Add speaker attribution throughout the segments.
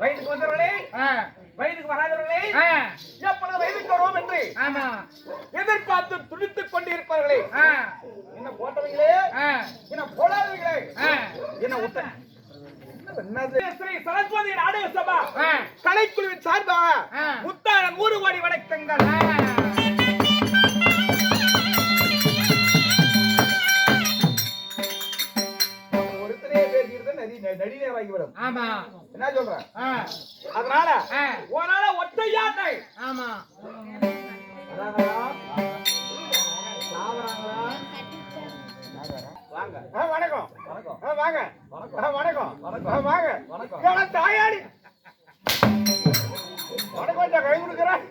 Speaker 1: வயதுக்கு வந்தவர்களே வயதுக்கு வராதவர்களே எப்பொழுது வயதுக்கு வருவோம் என்று
Speaker 2: ஆமா.
Speaker 1: எதிர்பார்த்து துடித்துக் கொண்டிருப்பார்களே என்ன போட்டவங்களே
Speaker 2: ஆ,
Speaker 1: என்ன போடாதவங்களே
Speaker 2: ஆ,
Speaker 1: என்ன விட்ட? ஸ்ரீ சரஸ்வதி நாடக சபா. கலைக்குழுவின் சார்பாக
Speaker 2: ஆ.
Speaker 1: முத்தாளன் நூறு கோடி வணக்கங்கள். பேசிக்கிறது நடி நடிகை வாங்கிவிடும்
Speaker 2: ஆமா.
Speaker 1: என்ன சொல்றேன்? அதனால
Speaker 2: ஆ,
Speaker 1: உன்னால ஒற்றையாட்டை
Speaker 2: ஆமா.
Speaker 1: வணக்கம். வணக்கம் வாங்க. வணக்கம். வணக்கம் வாங்க. வணக்கம். தாயாடி வணக்கம் கொஞ்சம் கை கொடுக்குறேன்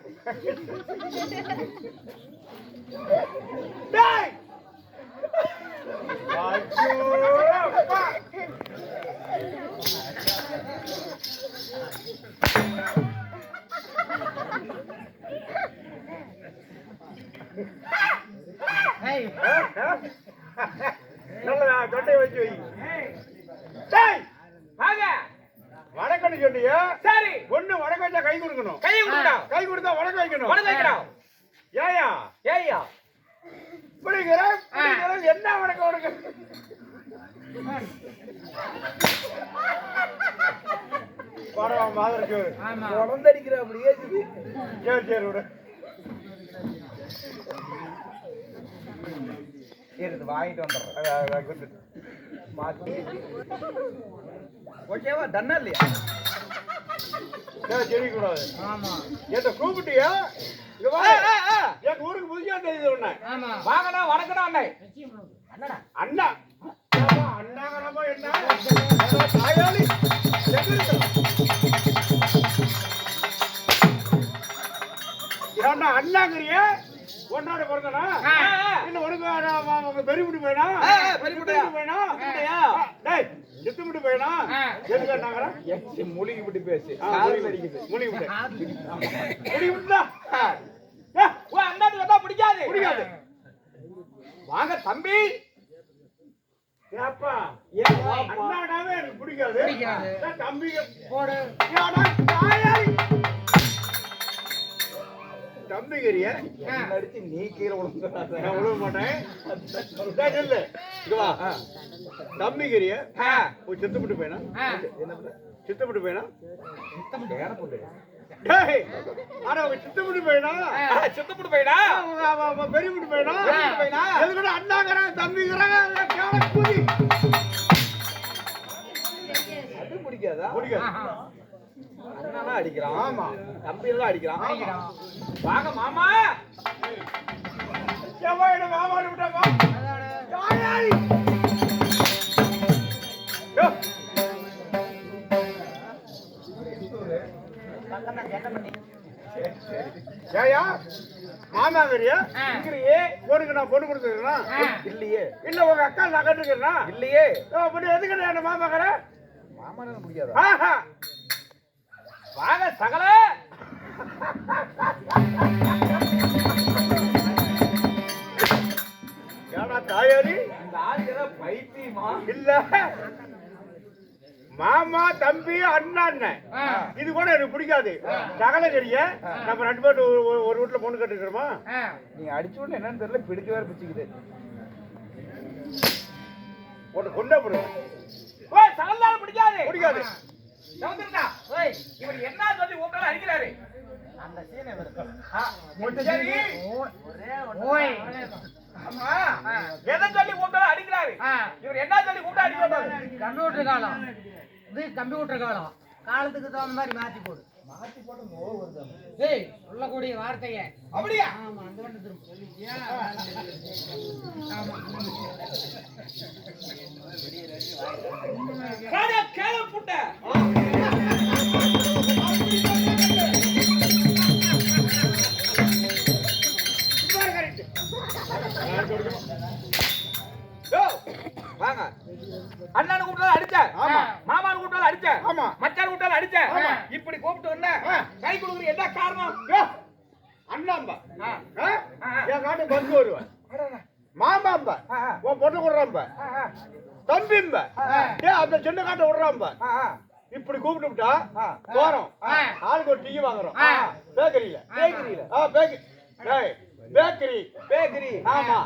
Speaker 1: டேய் ஐயோ, அப்பா.
Speaker 2: ஏய்,
Speaker 1: ஆ, ஆ. தொட்டை வச்சு வை. டேய்! வாங்க. வணக்கம்னு சொன்னீங்க சரி. ஒண்ணு வணக்கம் வச்சா கை கொடுக்கணும். கை கொடுக்கணும் கை கொடுத்தா வணக்கம் வைக்கணும். வணக்கம் வைக்கணும் ஏயா ஏயா இப்படிங்கிற இப்படிங்கிற என்ன வணக்கம் உனக்கு பரவா மாதிரி சோறு
Speaker 2: ஆமா.
Speaker 1: குழந்தடிக்கிற அப்படியே இருக்குது. சரி சரி விடு. வாங்கிட்டு வந்துடுறேன். ஓகேவா? தன்னா இல்லையா? சரி கூடாது
Speaker 2: ஆமா.
Speaker 1: என்ன கூப்பிட்டியா? என் ஊருக்கு புதுசா தெரியுது உன்னை வாங்கடா வணக்கடா அண்ணே. அண்ணா. ஏப்பா, அண்ணாங்கறப்ப என்ன ஏதோ தாயாளி அண்ணாங்கிறிய? ஒன்னோட பிறந்தனா. இன்னும் உனக்கு பெருமிட்டு போயினா?
Speaker 2: பெரியமுடியா.
Speaker 1: போயினா? டேய் போயினா. எதுக்கு
Speaker 3: மூலிகை விட்டு பேசு.
Speaker 1: மூலிகை விட்டு மூலிகை அண்ணாத்துக்கு வந்தா பிடிக்காது. பிடிக்காது. வாங்க தம்பி. ஏப்பா? அண்ணாடாவே எனக்கு பிடிக்காது. தம்பிங்க
Speaker 2: போடு. ஆ.
Speaker 3: அடிச்சு நீ கீழே விழுந்துடாத.
Speaker 1: நான் விழுக மாட்டேன் டேய், நில்லு. இங்க வா. தம்பிங்கிறிய
Speaker 2: ஆ.
Speaker 1: போய் செத்துப்பட்டு போயினா. சித்தப்பட்டு போயினா? ஆனா அவன் சித்தப்பட்டு போயினா. சித்தப்பட்டு போயினா? பெரிய விட்டு போயினா?
Speaker 2: போயினா?
Speaker 1: எதுக்கூட அண்ணாங்கிறான் தம்பிங்கிறாங்க கேவல கூதி
Speaker 3: அது பிடிக்காதா?
Speaker 1: பிடிக்காது.
Speaker 3: அடிக்கிறான்
Speaker 1: ஆமா.
Speaker 3: தம்பி அடிக்கிறான்.
Speaker 1: வாங்க மாமா யோ. ஏயா மாமாங்கிறியா
Speaker 2: ஆ.
Speaker 1: இங்கிறியே உனக்கு நான் பொண்ணு கொடுத்துருக்கா.
Speaker 3: இல்லையே
Speaker 1: இல்ல உங்க அக்கா நகட்டுக்கிறா
Speaker 3: இல்லையே
Speaker 1: அப்படி எதுக்கு என்ன மாமாங்கிற
Speaker 3: பிடிக்காதா
Speaker 1: ஆஹா. வாங்க சகல! ஏடா தாயாரி?
Speaker 3: இந்த பைத்தியமா?
Speaker 1: இல்ல. மாமா தம்பி அண்ணா அண்ணன். இது கூட எனக்கு பிடிக்காது. சகலகரிய நம்ம ரெண்டு பேரும் ஒரு- வீட்டுல பொண்ணு கட்டிக்கிறோமா
Speaker 2: ஆ.
Speaker 3: நீ அடிச்ச உடனே என்னன்னு தெரியல பிடிக்க வேற பிடிச்சிக்குது
Speaker 1: ஒன்று கொண்டா
Speaker 4: சகல்லால பிடிக்காது.
Speaker 1: பிடிக்காது.
Speaker 4: இவர் என்ன சொல்லி உங்களால அடிக்கிறாரு?
Speaker 2: அந்த சீனை
Speaker 4: ஆமா. எதை சொல்லி கூப்பிட்டாலும் அடிக்கிறாரு. இவர் என்ன சொல்லி கூப்பிட்டா அடிக்கிறாரு
Speaker 2: கம்ப்யூட்டர் காலம். இது கம்ப்யூட்டர் காலம். காலத்துக்கு தகுந்த மாதிரி மாத்தி போடு. மாத்தி போட்டு ஏய் சொல்லக்கூடிய வார்த்தைய.
Speaker 4: அப்படியா?
Speaker 2: ஆமா அந்த வந்து திரும்ப
Speaker 4: ராஜா கேள புட்ட. யோ,
Speaker 3: வாங்க
Speaker 4: அண்ணனு கூப்பிட்டாலும் அடிச்ச. மாமானு கூப்பிட்டாலும் அடிச்ச. மச்சான் கூப்பிட்டாலும் அடிச்ச. இப்படி கூப்பிட்டு வந்த. கை கொடுக்குற என்ன காரணம்
Speaker 1: அண்ணாம்பா. என் காட்டு பந்து வருவேன் மாமாம்பா. உன் பொண்ணு
Speaker 4: ஆ.
Speaker 1: தம்பிம்பா. ஏ அந்த சின்ன காட்டை
Speaker 4: ஆ.
Speaker 1: இப்படி கூப்பிட்டுட்டா போறோம். ஆளுக்கு ஒரு டீ வாங்குறோம். பேக்கரியில
Speaker 3: பேக்கரியில
Speaker 1: ஆ பேக்கரி பேக்கரி
Speaker 3: பேக்கரி
Speaker 1: ஆமா.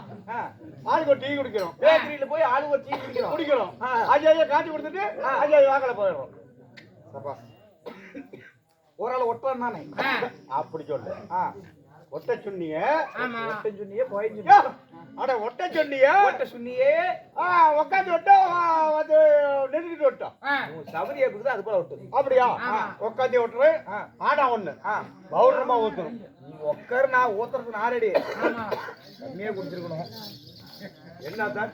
Speaker 1: ஆளுக்கு ஒரு டீ குடிக்கிறோம்.
Speaker 3: பேக்கரியில போய் ஆளு ஒரு டீ குடிக்கிறோம்.
Speaker 1: குடிக்கிறோம். ஐயா காட்டி கொடுத்துட்டு ஐயா வாங்கல போயிடுறோம்.
Speaker 3: ஆள் ஒட்டுறான் தானே?
Speaker 2: ஆ.
Speaker 1: அப்படி சொல்லு. ஒட்ட சொன்னீங்க
Speaker 2: ஆமா.
Speaker 3: ஒட்டன் சொன்னியே போயின்னு சொன்னியே.
Speaker 1: அட ஒட்ட சொன்னீங்க
Speaker 3: ஒட்ட சொன்னியே.
Speaker 1: ஆ உட்காந்து ஒட்டோம் வந்து நின்றுட்டு ஒட்டோம்
Speaker 3: உன் சவரியா இருக்குது அது போல ஒட்டு.
Speaker 1: அப்படியா. உட்காந்து ஒட்டுறேன்.
Speaker 3: ஆ.
Speaker 1: ஆடா ஒண்ணு.
Speaker 3: ஆ.
Speaker 1: பௌர்ணமா ஊத்தணும்
Speaker 3: நீ உட்காரு நான் ஊத்துறதுக்கு நாரடி
Speaker 2: ஆமா.
Speaker 3: கம்மியா குடிச்சிருக்கணும்.
Speaker 1: என்ன சார்?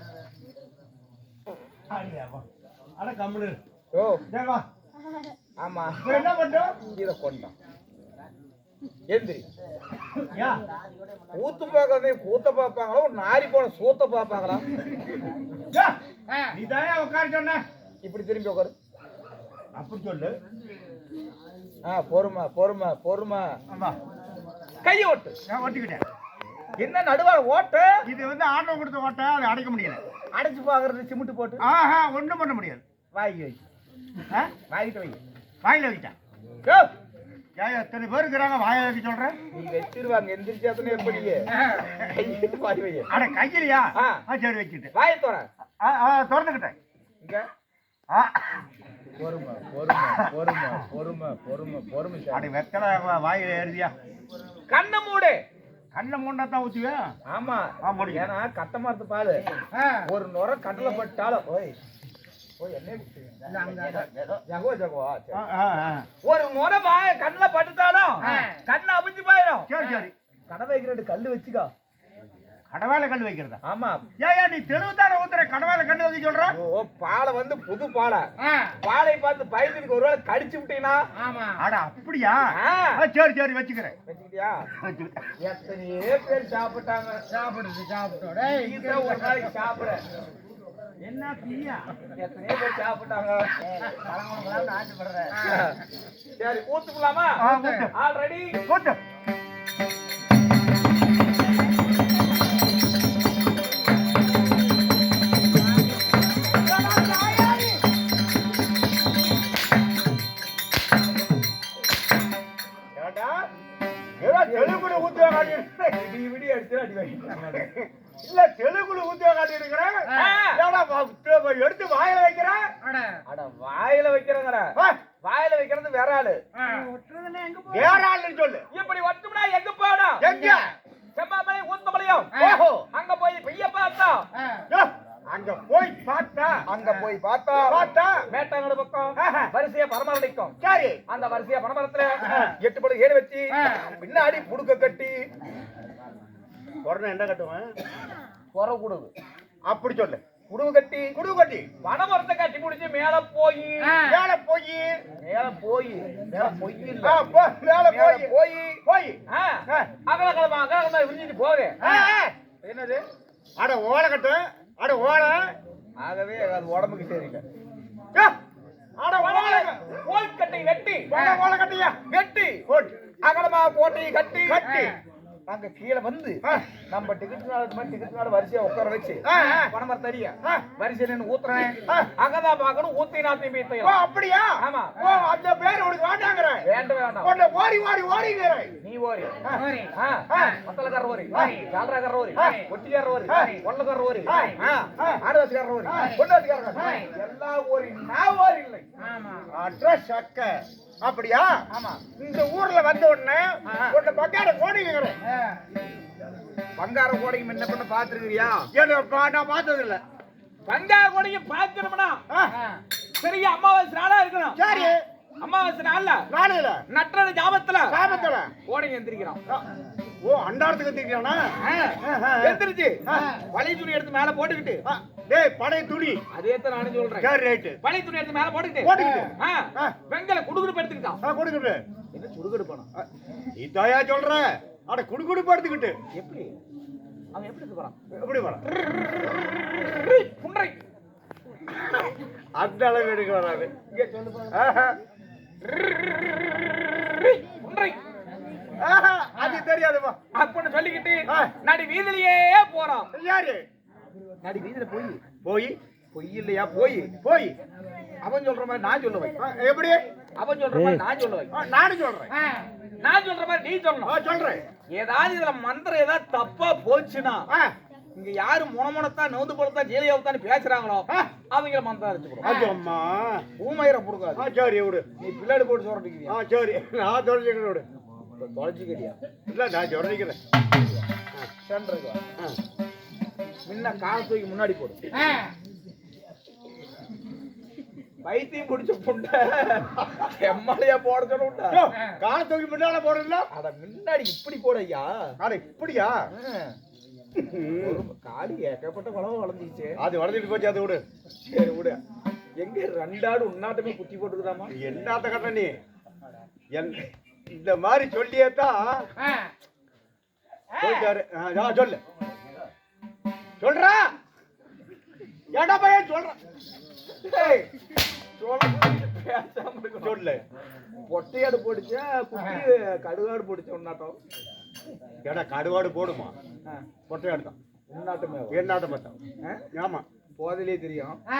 Speaker 1: அட கம்முனு.
Speaker 3: ஓ.
Speaker 1: வா.
Speaker 3: ஆமா.
Speaker 1: என்ன பண்றோம்
Speaker 3: இத கொண்டான் எந்திரி
Speaker 1: யா.
Speaker 3: கூத்து பார்க்கறதே கூத்த பார்ப்பாங்களா? ஒரு நாரி போன சூத்த பார்ப்பாங்களா?
Speaker 1: நீ தாயா உட்கார சொன்ன.
Speaker 3: இப்படி திரும்பி உட்காரு
Speaker 1: அப்படி சொல்லு.
Speaker 3: ஆ பொறுமை பொறுமை பொறுமை.
Speaker 1: ஆமா.
Speaker 3: கையை ஓட்டு
Speaker 1: நான் ஒட்டிக்கிட்டேன்
Speaker 3: என்ன நடுவார ஓட்டு?
Speaker 1: இது வந்து ஆட்டோ கொடுத்த ஓட்ட அதை அடைக்க முடியல.
Speaker 3: அடைச்சு பாக்குறது சிமெண்ட் போட்டு?
Speaker 1: ஆஹா ஒண்ணும் பண்ண முடியாது.
Speaker 3: வாங்கி வை.
Speaker 1: ஆ?
Speaker 3: வாங்கிட்டு வை.
Speaker 1: வாயில வைக்கிட்டேன்
Speaker 3: யோ,
Speaker 1: ஏன் எத்தனை பேர் இருக்கிறாங்க? வாயில வைக்க சொல்றேன்
Speaker 3: நீ வச்சிருவாங்க எந்திரிச்சாத்தனே எப்படி வாய் வை.
Speaker 1: அட கையிலையா?
Speaker 3: ஆ.
Speaker 1: ஆ சரி வச்சுட்டு
Speaker 3: வாயை தோற
Speaker 1: ஆ ஆ திறந்துக்கிட்டேன்.
Speaker 3: இங்க.
Speaker 1: ஆ.
Speaker 3: பொறுமை பொறுமை பொறுமை பொறுமை பொறுமை பொறுமை
Speaker 1: அட வெத்தலை வா- வாயில ஏறுதியா?
Speaker 3: கண்ணை மூடு.
Speaker 1: கண்ணை மூண்டா தான் ஊத்துவியா?
Speaker 3: ஆமா.
Speaker 1: ஆ, முடியும்.
Speaker 3: ஏன்னா கட்ட மரத்து பாலு. ஒரு நுர கடலை பட்டாலும் ஓய். ஒரு முறை கண்ணுல பட்டுட்டாலும். கண்ணு அபிஞ்சு போயிடும்.
Speaker 1: சரி
Speaker 3: கடை வைக்கிற கல்லு வச்சுக்கோ.
Speaker 1: கடவால கல் வைக்கிறதா?
Speaker 3: ஆமா.
Speaker 1: ஏயா நீ தெளிவு தானே ஊத்துற? கடவால கல் வைக்க சொல்ற?
Speaker 3: ஓ பாலை வந்து புது பாலை. பாலை பார்த்து பயந்துக்கு ஒரு வேளை கடிச்சு விட்டீங்கன்னா?
Speaker 2: ஆமா.
Speaker 1: அட அப்படியா? சரி சரி வச்சுக்கிறேன்.
Speaker 3: வச்சுக்கிட்டியா. எத்தனையோ பேர் சாப்பிட்டாங்க.
Speaker 2: சாப்பிடுது
Speaker 3: நீ தான் ஒரு நாளைக்கு சாப்பிட.
Speaker 1: என்ன பிரியா
Speaker 3: எத்தனையோ பேர் சாப்பிட்டாங்க.
Speaker 2: ஆசைப்படுறேன்.
Speaker 3: சரி ஊத்துக்கலாமா. ஆல்ரெடி
Speaker 1: போட்டு.
Speaker 3: அங்க போய் பார்த்தா.
Speaker 1: அங்க போய் பார்த்தா.
Speaker 3: பார்த்தா. மேட்டாங்கட பக்கம். வரிசையா பரமரம் நிற்கும்.
Speaker 1: சரி.
Speaker 3: அந்த வரிசையா பரமரத்துல எட்டு படம் ஏடு வச்சு. பின்னாடி புடுக்க கட்டி.
Speaker 1: உடனே என்ன கட்டுவேன்?
Speaker 3: புற கூடுது.
Speaker 1: அப்படி சொல்லு.
Speaker 3: குடுவு கட்டி.
Speaker 1: குடு கட்டி.
Speaker 3: பனமரத்தை கட்டி முடிச்சு மேல போய்.
Speaker 1: மேல போய்.
Speaker 3: மேல போய். மேல பொய் இல்ல.
Speaker 1: ஆ, போ, மேல போய்.
Speaker 3: போய்.
Speaker 1: போய்.
Speaker 3: அகலக்கிழமை அகலக்கிழமை விரிஞ்சிட்டு
Speaker 1: ஆ.
Speaker 3: என்னது?
Speaker 1: அட ஓலை கட்டு அட ஓலை
Speaker 3: ஆகவே அது உடம்புக்கு சரியில்லை.
Speaker 1: அட ஓலை
Speaker 3: கோல்கட்டை வெட்டி.
Speaker 1: ஓலை ஓலை கட்டியா?
Speaker 3: வெட்டி. அகலமா போட்டி கட்டி.
Speaker 1: கட்டி.
Speaker 3: அங்க கீழே வந்து. நம்ம டிக்கெட் மாதிரி டிக்கெட் நாள் வரிசையா உட்கார வச்சு. பணமர தடியா
Speaker 1: ஆ.
Speaker 3: வரிசையில ஊத்துறேன். அங்கதான் பார்க்கணும் ஊத்தி நாத்தையும்
Speaker 1: ஓ
Speaker 3: பீத்தையும்
Speaker 1: அப்படியா?
Speaker 3: ஆமா.
Speaker 1: ஓ அந்த பேர் உனக்கு வேண்டாங்கிறேன்.
Speaker 3: வேண்ட வேண்டாம்.
Speaker 1: உன்னை ஓடி ஓடி ஓடிங்கிறேன்.
Speaker 3: நீ. மத்தளக்கார ஓரி
Speaker 2: ஓரி.
Speaker 3: ஜாலராக்கார
Speaker 1: ஆ.
Speaker 3: ஒட்டிக்கார
Speaker 1: ஆ.
Speaker 3: கொள்ளக்கார.
Speaker 1: ஆ.
Speaker 3: ஆடுவாசிக்கார ஓரி பொண்டாட்டிக்கார
Speaker 2: ஆ.
Speaker 3: எல்லா ஓரி நான் ஓரி இல்லை
Speaker 2: ஆமா.
Speaker 1: அட்ரஸ் சக்க அப்படியா?
Speaker 3: ஆமா.
Speaker 1: இந்த ஊர்ல வந்த உடனே. உன்னை பக்கார ஓடிங்கிறேன்
Speaker 2: ஆ,
Speaker 3: பங்கார கோடைக்கு முன்ன பண்ண பாத்துருக்கிறியா
Speaker 1: என்ன நான் பார்த்தது இல்ல
Speaker 3: பங்கார
Speaker 1: ஆ,
Speaker 2: ஆ.
Speaker 3: பெரிய அமாவாசை நாளா இருக்கணும்.
Speaker 1: சரி.
Speaker 3: அமாவாசை நாள்ல?
Speaker 1: நாளையில
Speaker 3: நட்டன ஜாபத்துல?
Speaker 1: சாபத்துல
Speaker 3: கோடைக்கு எந்திரிக்கிறோம்
Speaker 1: ஆ, ஓ அண்டாரத்துக்கு எத்திருக்கானா
Speaker 3: எந்திரிச்சு பழைய துணி எடுத்து மேல போட்டுக்கிட்டு
Speaker 1: டேய் படை துணி.
Speaker 3: அதே தான் நானும் சொல்றேன்.
Speaker 1: சரி ரைட்டு
Speaker 3: பழைய துணி எடுத்து மேல போட்டுக்கிட்டு.
Speaker 1: போட்டுக்கிட்டு.
Speaker 3: ஆ. வெங்கல குடுகுடு எடுத்துக்கிட்டான்.
Speaker 1: ஆ கொடுக்குது
Speaker 3: என்ன சுடுகுடு பணம்
Speaker 1: இதாயா சொல்ற? அட குடு குடு படுத்துக்கிட்டு
Speaker 3: எப்படி? அவன் எப்படி போறான்?
Speaker 1: எப்படி வர
Speaker 3: புன்றை
Speaker 1: அந்த அளவு எடுக்கிறாரு
Speaker 3: இங்க சொல்லு
Speaker 1: ஆஹா, அது தெரியாதுப்பா
Speaker 3: அப்படின்னு சொல்லிக்கிட்டு. நடி வீதியிலேயே போறான்.
Speaker 1: யாரு?
Speaker 3: நடி வீதியில போய்.
Speaker 1: போய்?
Speaker 3: பொய் இல்லையா? போய்.
Speaker 1: போய்.
Speaker 3: அவன் சொல்ற மாதிரி நான் சொல்லுவேன்
Speaker 1: எப்படி?
Speaker 3: அவன் சொல்ற மாதிரி நான் சொல்லுவேன்
Speaker 1: நானும் சொல்றேன்.
Speaker 2: ஆ,
Speaker 3: நான் சொல்ற மாதிரி நீ
Speaker 1: ஆ,
Speaker 3: சொல்லணும்
Speaker 1: சொல்றேன்.
Speaker 3: ஏதாவது இதுல மந்திரம் ஏதாவது தப்பா போச்சுன்னா
Speaker 1: ஆ,
Speaker 3: இங்க யாரு முனமுனத்தான் நோந்து போலத்தான் ஜெயிலியாவத்தான் பேசுறாங்களோ
Speaker 1: ஆ.
Speaker 3: அவங்கள மந்திரம் அடிச்சுக்கிறோம்
Speaker 1: அம்மா.
Speaker 3: ஊமையரை கொடுக்காது
Speaker 1: சரி விடு.
Speaker 3: நீ பிள்ளாடி போட்டு சொல்றதுக்கு
Speaker 1: ஆ சரி. நான் சொல்லிக்கிறேன் விடு.
Speaker 3: தொலைச்சிக்கிறியா
Speaker 1: இல்ல நான் சொல்லிக்கிறேன்
Speaker 3: சென்றது
Speaker 1: ஆ.
Speaker 3: முன்ன கால தூக்கி முன்னாடி போடு.
Speaker 2: ஆ.
Speaker 3: பைத்தியம் பிடிச்ச புண்டை எம்எல்ஏ போட சொல்லுண்டா
Speaker 1: காலை தூக்கி முன்னால போடுறீங்களா
Speaker 3: அட முன்னாடி இப்படி போடு ஐயா
Speaker 1: அட இப்படியா
Speaker 3: காலி ஏகப்பட்ட வளவு வளர்ந்துச்சு
Speaker 1: அது வளர்ந்துட்டு போச்சு அது விடு.
Speaker 3: சரி விடு. எங்க ரெண்டாடு உன்னாட்டமே குத்தி போட்டுக்குதாமா
Speaker 1: என்னத்த கட்ட நீ? என் இந்த மாதிரி சொல்லியே தான். சொல்லு. சொல்றா? ஏடா பையன் சொல்றான்
Speaker 3: சொல்ல. பொட்டையாடு போடுச்சா குட்டி கடுகாடு போடுச்சா உன்னாட்டம்.
Speaker 1: ஏடா கடுவாடு போடுமா?
Speaker 3: ஆ,
Speaker 1: பொட்டையாடு தான்
Speaker 3: உன்னாட்டமே
Speaker 1: என்னாட்ட பார்த்தா ஆமா.
Speaker 3: போதிலே தெரியும்.
Speaker 2: ஆ.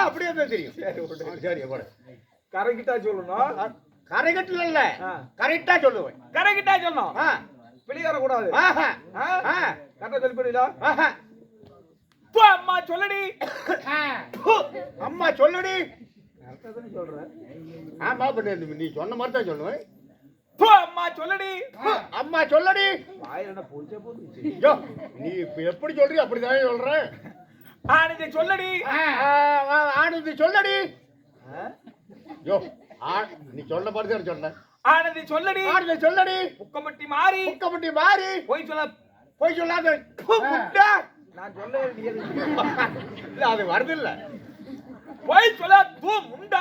Speaker 1: அப்படியே தான் தெரியும்.
Speaker 3: சரி
Speaker 1: சரி போடு.
Speaker 3: கரெக்டா சொல்லணும்.
Speaker 1: கரைகட்டில் இல்ல
Speaker 3: ஆ.
Speaker 1: கரெக்டா சொல்லுவேன்.
Speaker 3: கரெக்டா சொல்லணும்.
Speaker 1: ஆ.
Speaker 3: பிள்ளையார கூடாது
Speaker 1: ஆஹா.
Speaker 3: ஆ?
Speaker 1: ஆ.
Speaker 3: கரெக்டா சொல்லி போடுவீங்களா அம்மா சொல்லடி.
Speaker 1: அம்மா சொல்லுடி. ஆமா பண்ணு நீ சொன்ன மாதிரி தான் சொல்லுவேன்
Speaker 3: அம்மா சொல்லடி.
Speaker 1: அம்மா சொல்லடி. நீ எப்படி சொல்றியோ அப்படிதான் சொல்றேன்
Speaker 3: ஆனந்தி சொல்லடி.
Speaker 1: ஆனந்தி சொல்லடி? யோ நீ சொன்ன மாதிரி தான் சொன்னேன்
Speaker 3: ஆனந்தி சொல்லடி.
Speaker 1: ஆனந்தி சொல்லடி.
Speaker 3: புக்கமட்டி மாறி.
Speaker 1: குக்கப்பட்டி மாறி.
Speaker 3: போய் சொல்ல
Speaker 1: போய் சொல்லாத.
Speaker 3: நான் சொல்ல வேண்டியது
Speaker 1: இல்ல அது வருது இல்ல
Speaker 3: போய் சொல்ல தூ முண்டை.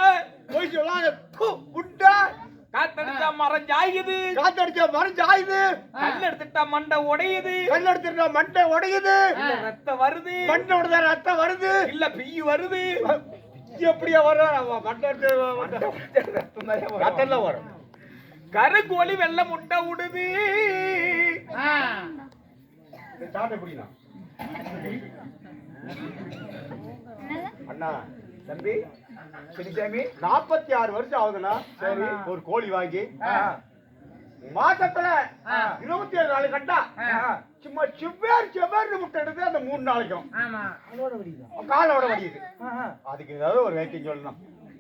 Speaker 1: போய் சொல்லாத ஹு, முட்டை.
Speaker 3: காத்தடிச்சா மரம் ஜாயுது
Speaker 1: காத்தடிச்ச மறைஞ்சு ஆயுது
Speaker 3: கல் எடுத்துட்டா மண்டை உடையுது.
Speaker 1: கல்லெடுத்துட்டா மண்டை உடையுது.
Speaker 3: ரத்தம் வருது.
Speaker 1: மண்டை உடைத ரத்தம் வருது.
Speaker 3: இல்ல பிய்யு வருது.
Speaker 1: எப்படியா வரும்? மண்டை
Speaker 3: ரத்தம் தான் வரும்.
Speaker 1: வரும்.
Speaker 3: கருங்கோழி வெள்ளை முட்டை விடுது.
Speaker 1: சாட்டை பிடிக்கலாம் அண்ணா
Speaker 3: தம்பி பிடிச்சாமி
Speaker 1: நாற்பத்தி ஆறு வருஷம் ஆகுதுண்ணா. சரி ஒரு கோழி வாங்கி. மாசத்துல. இருபத்தி ஏழு நாள் கண்டா
Speaker 2: ஆ.
Speaker 1: சும்மா செவ்வேறு செவ்வேறு முட்டை எடுத்து அந்த மூணு நாளைக்கும்.
Speaker 2: ஆமா.
Speaker 1: காலோட வடியுது. அதுக்கு ஏதாவது ஒரு வைத்தியம் சொல்லணும்.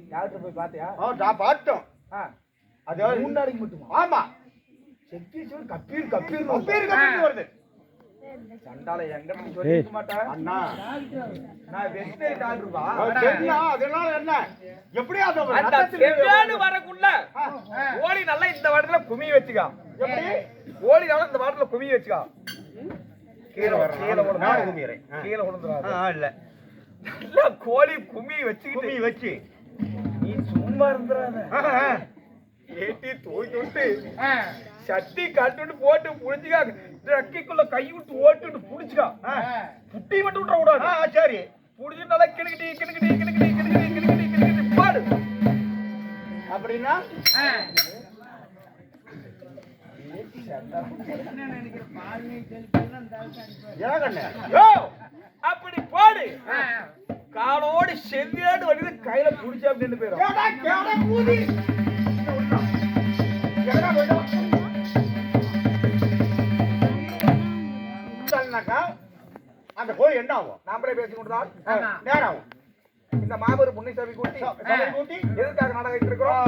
Speaker 3: டாக்டர் போய் பாத்தியா
Speaker 1: ஆ, நான் பார்த்தோம். அதாவது
Speaker 3: மூணு நாளைக்கு மட்டுமா?
Speaker 1: ஆமா.
Speaker 3: செக்கி சோறு கப்பீர் கப்பீர்
Speaker 1: கம்பீர் கம்பீர் வருது.
Speaker 3: சண்டால
Speaker 1: அண்ணா.
Speaker 3: நான்
Speaker 1: அதனால என்ன? எப்படி அது
Speaker 3: செவ்வாடு வரக்குள்ள கோழி நல்லா இந்த வாரத்துல குமி வச்சுக்கா.
Speaker 1: எப்படி?
Speaker 3: கோழி நல்லா இந்த வாரத்துல குமி வச்சுக்கா. கீழே
Speaker 1: வரணும்.
Speaker 3: கீழே
Speaker 1: குமிறேன். ஆ, இல்ல.
Speaker 3: நல்லா கோழி குமி வச்சுக்கிட்டு
Speaker 1: கும்மி வச்சு.
Speaker 3: நீ சும்மா
Speaker 1: ஆ.
Speaker 3: ஏட்டி தூக்கி விட்டு. சட்டி கட்டுட்டு போட்டு புடிச்சுக்கா ரெக்கைக்குள்ள கை விட்டு ஓட்டுட்டு புடிச்சுக்கா. புட்டி மட்டும் விட்டுற கூடாது.
Speaker 1: சரி.
Speaker 3: புடிச்சு நல்லா கிணக்கிட்டி கிணக்கிட்டி கிணக்கிட்டி கிணக்கிட்டி கிணக்கிட்டி கிணக்கிட்டி பாடு.
Speaker 1: அப்படின்னா?
Speaker 3: அப்படி பாடு. காலோடு செவ்வியாடு வந்து கையில புடிச்சா அப்படின்னு போயிடும்
Speaker 1: சொன்னாக்கா, அந்த கோழி என்ன ஆகும்
Speaker 3: நாமளே பேசிக்கொண்டுதான்
Speaker 2: ஆமா.
Speaker 1: நேரம் ஆகும்
Speaker 3: இந்த மாபெரும் கூட்டி
Speaker 1: சபை கூட்டி
Speaker 3: எதுக்காக நாடகம் இருக்கிறோம்?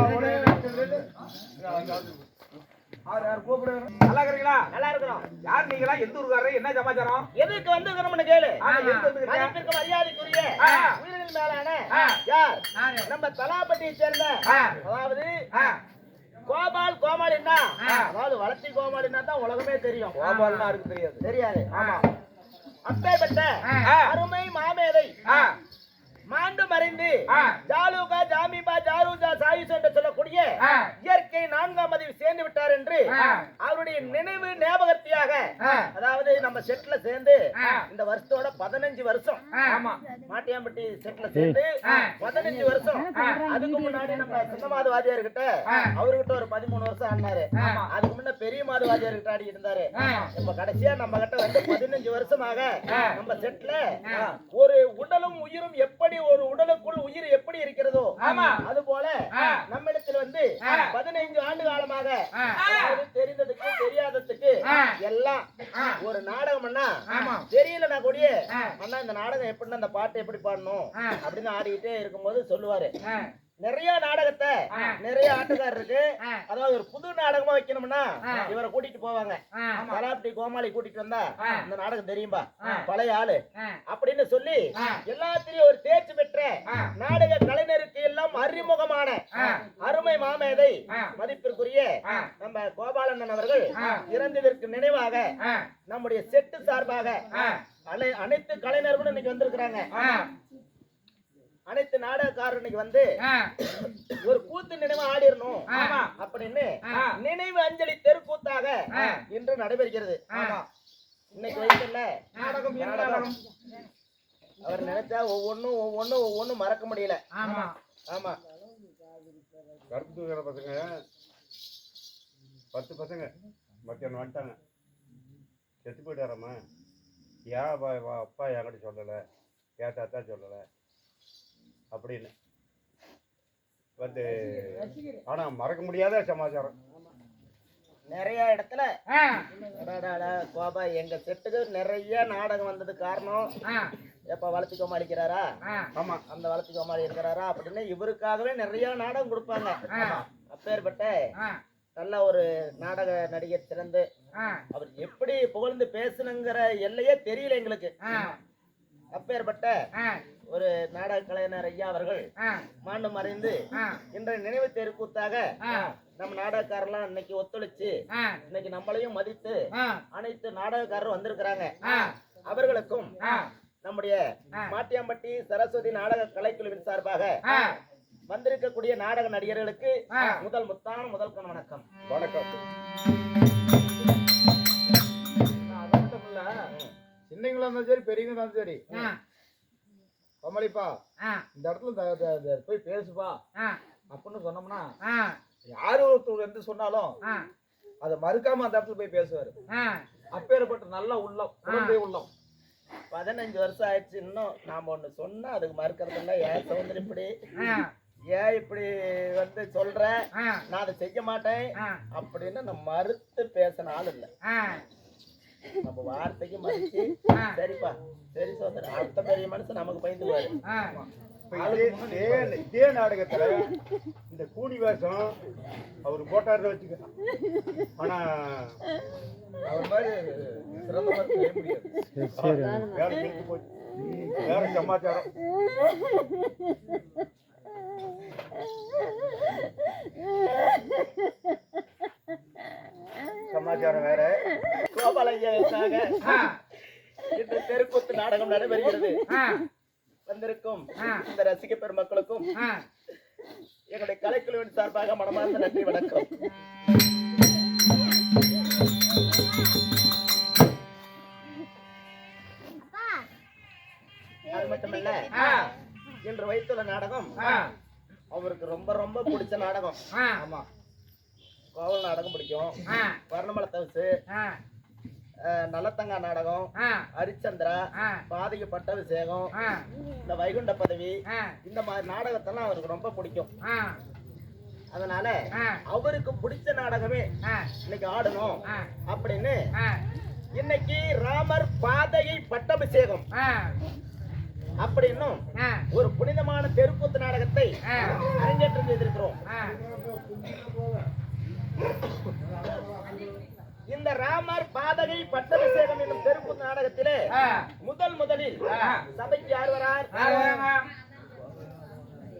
Speaker 3: நல்லா இருக்கிறீங்களா? நல்லா இருக்கிறோம். யார் நீங்களா? எந்த ஊருக்காரர் என்ன சமாச்சாரம்?
Speaker 5: எதுக்கு வந்து நம்மனு கேளு? மதிப்பிற்கு மரியாதைக்குரிய. உயிரின் மேலான. யார்? நம்ம தலாப்பட்டியை சேர்ந்த. அதாவது கோபால் கோமாளின்னா?
Speaker 2: ஆ.
Speaker 5: அதாவது வளர்த்தி கோமாளின்னா தான் உலகமே தெரியும்.
Speaker 3: கோபால்னா யாருக்கு தெரியாது.
Speaker 5: தெரியாது.
Speaker 3: ஆமா.
Speaker 5: அப்பேற்பட்ட. அருமை மாமேதை. மாண்டு மறைந்து. ஜாலுகா ஜாமிபா ஜாருஜா சாயுஸ் என்று சொல்லக்கூடிய. இயற்கை நான்காம் பதிவு சேர்ந்து விட்டார் என்று. அவருடைய நினைவு ஞாபகத்தியாக. அதாவது நம்ம செட்ல சேர்ந்து. இந்த வருஷத்தோட பதினஞ்சு வருஷம்
Speaker 2: ஆமா
Speaker 5: மாட்டியாம்பட்டி செட்ல சேர்ந்து. பதினஞ்சு வருஷம் அதுக்கு முன்னாடி நம்ம சின்னமாது வாத்தியார் கிட்ட. அவர்கிட்ட ஒரு பதிமூணு வருஷம் ஆடினாரு
Speaker 2: ஆமா.
Speaker 5: அதுக்கு முன்ன பெரிய மாது வாத்தியார் கிட்ட ஆடிட்டு இருந்தாரு. இப்ப கடைசியா நம்ம கிட்ட வந்து பதினஞ்சு வருஷமாக. நம்ம செட்ல. ஒரு உடலும் உயிரும் எப்படி ஒரு உடலுக்குள் உயிர் எப்படி இருக்கிறதோ
Speaker 2: ஆமா.
Speaker 5: அது போல. நம்மிடத்தில் வந்து. பதினைந்து ஆண்டு காலமாக தெரிந்ததுக்கு தெரியாததுக்கு. எல்லாம். ஒரு நாடகம்னா. தெரியலனா கூடிய. அண்ணா இந்த நாடகம் எப்படின்னா அந்த பாட்டு எப்படி பாடணும். அப்படின்னு ஆடிக்கிட்டே இருக்கும்போது சொல்லுவாரு. நிறைய நாடகத்தை. நிறைய ஆட்டக்காரர் இருக்கு. அதாவது ஒரு புது நாடகமா வைக்கணும்னா. இவரை கூட்டிட்டு போவாங்க. கலாப்டி கோமாளி கூட்டிட்டு வந்தா. இந்த நாடகம் தெரியும்பா. பழைய ஆளு. அப்படின்னு சொல்லி. எல்லாத்திலயும் ஒரு தேர்ச்சி பெற்ற. நாடக கலைஞருக்கு எல்லாம் அறிமுகமான. அருமை மாமேதை. மதிப்பிற்குரிய. நம்ம கோபாலண்ணன் அவர்கள். இறந்ததற்கு நினைவாக. நம்முடைய செட்டு சார்பாக அனைத்து கலைஞர்களும் இன்னைக்கு வந்திருக்கிறாங்க. அனைத்து நாடகக்காரர் இன்னைக்கு வந்து. ஒரு கூத்து நினைவு ஆடிரணும்.
Speaker 2: ஆமா.
Speaker 5: அப்படின்னு
Speaker 2: ஆ.
Speaker 5: நினைவு அஞ்சலி தெருக்கூத்தாக. இன்று நடைபெறுகிறது.
Speaker 2: ஆமா.
Speaker 5: இன்னைக்கு வைக்கல
Speaker 2: நாடகம்,
Speaker 5: நாடகம். அவர் நினைச்சா ஒவ்வொன்னும் ஒவ்வொன்னும் ஒவ்வொன்னும் மறக்க முடியல.
Speaker 2: ஆமா.
Speaker 5: ஆமா.
Speaker 1: தூக்கிற பசங்க. பத்து பசங்க. மத்தியானம் வந்துட்டாங்க. செத்து போயிட்டாரம்மா. ஏன் அப்பா- என்கிட்ட சொல்லலை? ஏன் தாத்தா சொல்லலை? அப்படின்னு வந்து ஆனால் மறக்க முடியாத சமாச்சாரம்
Speaker 5: நிறைய இடத்துல கோபா எங்க செட்டுக்கு நிறைய நாடகம் வந்தது காரணம். எப்ப வளர்ச்சி கோமாளி இருக்கிறாரா
Speaker 2: ஆ.
Speaker 5: ஆமா அந்த வளர்ச்சி கோமாளி இருக்கிறாரா அப்படின்னு இவருக்காகவே நிறைய நாடகம் கொடுப்பாங்க. அப்பேற்பட்ட. நல்ல ஒரு நாடக நடிகர் சிறந்து
Speaker 2: ஆ.
Speaker 5: அவர் எப்படி புகழ்ந்து பேசணுங்கிற எல்லையே தெரியல எங்களுக்கு. அப்பேற்பட்ட. ஒரு நாடக கலைஞர் ஐயா அவர்கள். மாண்டு மறைந்து. இன்றைய நினைவு தெருக்கூத்தாக. நம்ம நாடகக்காரெல்லாம் இன்னைக்கு ஒத்துழைச்சு. இன்னைக்கு நம்மளையும் மதித்து. அனைத்து நாடகக்காரரும் வந்திருக்கிறாங்க. அவர்களுக்கும். நம்முடைய. மாட்டியாம்பட்டி சரஸ்வதி நாடக கலைக்குழுவின் சார்பாக. வந்திருக்கக்கூடிய நாடக நடிகர்களுக்கு. முதல் முத்தான முதல் கண் வணக்கம்
Speaker 1: வணக்கம்
Speaker 3: இருந்தாலும் சரி பெரியவங்களா இருந்தாலும் சரி. கமலிப்பா. இந்த இடத்துல போய் பேசுப்பா. அப்படின்னு சொன்னோம்னா. யாரு ஒருத்தர் எந்த சொன்னாலும். அதை மறுக்காம அந்த இடத்துல போய் பேசுவாரு. அப்பேற்பட்ட நல்ல உள்ளம் குழந்தை உள்ளம்
Speaker 5: பதினஞ்சு வருஷம் ஆயிடுச்சு இன்னும் நாம ஒண்ணு சொன்னா அதுக்கு மறுக்கிறது இல்ல ஏன் சௌந்தரம் இப்படி. ஏன் இப்படி வந்து சொல்ற. நான் அதை செய்ய மாட்டேன். அப்படின்னு நம்ம மறுத்து பேசின ஆள் இல்ல. நம்ம வார்த்தைக்கு மதிச்சு. சரிப்பா. சரி சோதரன் அடுத்த பெரிய மனுஷன் நமக்கு.
Speaker 1: இப்ப இதே நாடகத்துல இந்த கூலி வேஷம் அவர் போட்டாருன்னு வச்சுக்க ஆனா
Speaker 3: அவர் மாதிரி சிறந்த
Speaker 1: போச்சு. வேற சமாச்சாரம். சமாச்சாரம் வேற
Speaker 5: கோபாலையாவுக்காக
Speaker 2: ஆ.
Speaker 5: இன்று தெருக்கூத்து நாடகம் நடைபெறுகிறது. வந்திருக்கும். இந்த ரசிக பெருமக்களுக்கும். எங்களுடைய கலைக்குழுவின் சார்பாக மனமார்ந்த நன்றி வணக்கம் அது மட்டுமல்ல. இன்று வைத்துள்ள நாடகம்
Speaker 2: ஆ.
Speaker 5: அவருக்கு ரொம்ப ரொம்ப பிடிச்ச நாடகம்
Speaker 2: ஆ.
Speaker 3: ஆமா
Speaker 5: கோவல் நாடகம் பிடிக்கும். வர்ணமல தவசு
Speaker 2: ஆ.
Speaker 5: நல்லத்தங்கா நாடகம். ஹரிச்சந்திரா. பாதிக்கு பட்டாபிஷேகம். இந்த வைகுண்ட பதவி. இந்த மாதிரி நாடகத்தெல்லாம் அவருக்கு ரொம்ப பிடிக்கும். அதனால. அவருக்கு பிடிச்ச நாடகமே. இன்னைக்கு ஆடணும். அப்படின்னு. இன்னைக்கு ராமர் பாதையை பட்டாபிஷேகம். அப்படின்னும். ஒரு புனிதமான தெருக்கூத்து நாடகத்தை. அரங்கேற்றம் செய்திருக்கிறோம். இந்த ராமர் பாதகை பட்டாபிஷேகம் என்னும் தெருக்கூத்து நாடகத்திலே. முதல் முதலில். சபைக்கு யார் வரார்?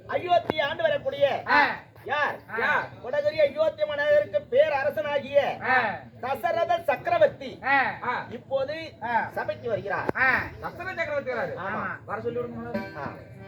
Speaker 5: அயோத்தி ஆண்டு வரக்கூடிய. யார் கொடகரி அயோத்தி மன்னருக்கு பேர் அரசனாகிய. தசரத சக்கரவர்த்தி. இப்போது. சபைக்கு வருகிறார்
Speaker 2: ஆ.
Speaker 3: தசர சக்கரவர்த்தி. வர சொல்லி விடுங்க.